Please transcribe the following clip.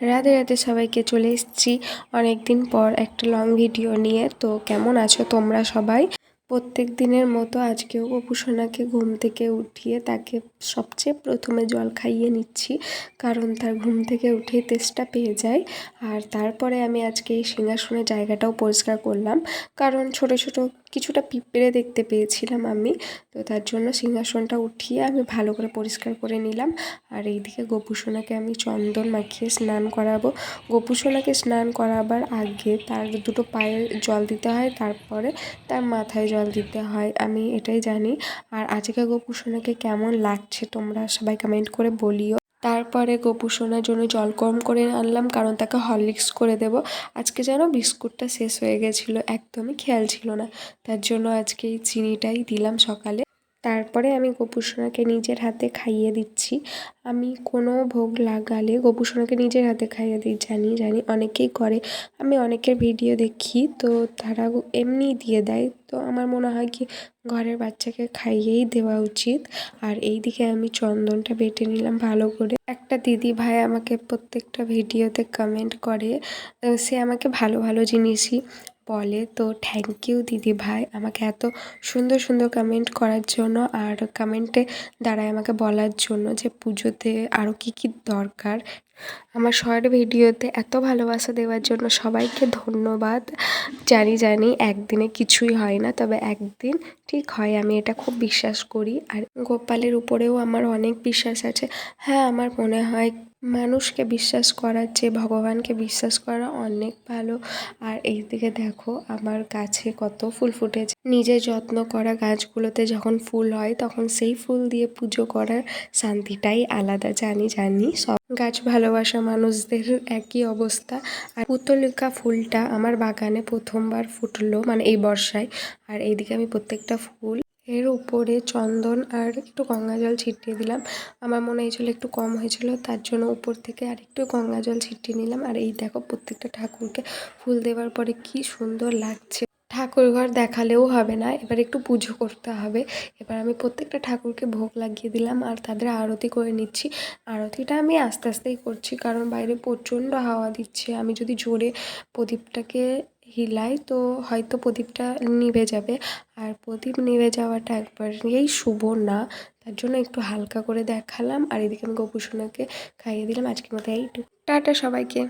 রাধে রাতে সবাইকে চলে এসেছি অনেকদিন পর একটা লং ভিডিও নিয়ে। তো কেমন আছো তোমরা সবাই? প্রত্যেক দিনের মতো আজকেও গোপুসোনাকে ঘুম থেকে উঠিয়ে তাকে সবচেয়ে প্রথমে জল খাইয়ে নিচ্ছি, কারণ তার ঘুম থেকে উঠেই তেষ্টা পেয়ে যায়। আর তারপরে আমি আজকে এই সিংহাসনের জায়গাটাও পরিষ্কার করলাম, কারণ ছোট ছোট কিছুটা পিঁপড়ে দেখতে পেয়েছিলাম আমি। তো তার জন্য সিংহাসনটা উঠিয়ে আমি ভালো করে পরিষ্কার করে নিলাম। আর এইদিকে গোপুসোনাকে আমি চন্দন মাখিয়ে স্নান করাবো। গোপুসোনাকে স্নান করাবার আগে তার দুটো পায়ে জল দিতে হয়, তারপরে তার মাথায় জল দিতে হয়, আমি এটাই জানি। আর আজকে গোপুসোনাকে কেমন লাগছে তোমরা সবাই কমেন্ট করে বলিও। তারপরে গোপুসোনার জন্য জল গরম করে আনলাম, কারণ তাকে হরলিক্স করে দেব। আজকে যেন বিস্কুটটা শেষ হয়ে গেছিল, একদমই খেয়াল ছিল না। তার জন্য আজকে এই চিনিটাই দিলাম সকালে। তারপরে আমি গোপুসোনাকে নিজের হাতে খাইয়ে দিচ্ছি। আমি কোনো ভোগ লাগালে গোপুসোনাকে নিজের হাতে খাইয়ে দিই, জানি জানি অনেকেই করে। আমি অনেকের ভিডিও দেখি, তো তারা এমনিই দিয়ে দেয়। তো আমার মনে হয় কি, ঘরের বাচ্চাকে খাইয়েই দেওয়া উচিত। আর এই দিকে আমি চন্দনটা বেটে নিলাম ভালো করে। একটা দিদি ভাই আমাকে প্রত্যেকটা ভিডিওতে কমেন্ট করে সে আমাকে ভালো ভালো জিনিসই বলে, তো থ্যাংক ইউ দিদি ভাই। আমাকে এত সুন্দর সুন্দর কমেন্ট করার জন্য আর কমেন্টে দ্বারাই আমাকে বলার জন্য যে পুজোতে আরও কী কী দরকার। আমার শর্ট ভিডিওতে এত ভালোবাসা দেওয়ার জন্য সবাইকে ধন্যবাদ। জানি জানি একদিনে কিছুই হয় না, তবে একদিন ঠিক হয়, আমি এটা খুব বিশ্বাস করি। আর গোপালের উপরেও আমার অনেক বিশ্বাস আছে। হ্যাঁ আমার মনে হয় মানুষকে বিশ্বাস করার চেয়ে ভগবানকে বিশ্বাস করা অনেক ভালো। আর এই দিকে দেখো আমার গাছে কত ফুল ফুটেছে। নিজে যত্ন করা গাছগুলোতে যখন ফুল হয়, তখন সেই ফুল দিয়ে পুজো করার শান্তিটাই আলাদা। জানি জানি, সব গাছ ভালোবাসা মানুষদের একই অবস্থা। আর পুতলিকা ফুলটা আমার বাগানে প্রথমবার ফুটলো মানে এই বর্ষায়। আর এইদিকে আমি প্রত্যেকটা ফুল এর উপরে চন্দন আর একটু গঙ্গা জল ছিটিয়ে দিলাম। আমার মনে হয়েছিল একটু কম হয়েছিল, তার জন্য উপর থেকে আর একটু গঙ্গা জল ছিটিয়ে নিলাম। আর এই দেখো প্রত্যেকটা ঠাকুরকে ফুল দেওয়ার পরে কি সুন্দর লাগছে। ঠাকুর ঘর দেখালেও হবে না, এবার একটু পুজো করতে হবে। এবার আমি প্রত্যেকটা ঠাকুরকে ভোগ লাগিয়ে দিলাম আর তাদের আরতি করে নিচ্ছি। আরতিটা আমি আস্তে আস্তেই করছি, কারণ বাইরে প্রচণ্ড হাওয়া দিচ্ছে। আমি যদি জোরে প্রদীপটাকে হিলাই, তো হয়তো প্রদীপটা নিভে যাবে। আর প্রদীপ নিভে যাওয়াটা একবার একবারেই শুভ না। তার জন্য একটু হালকা করে দেখালাম। আর এদিকে আমি গোপুসোনাকে খাইয়ে দিলাম। আজকের মতো এইটুকু। টাটা সবাইকে।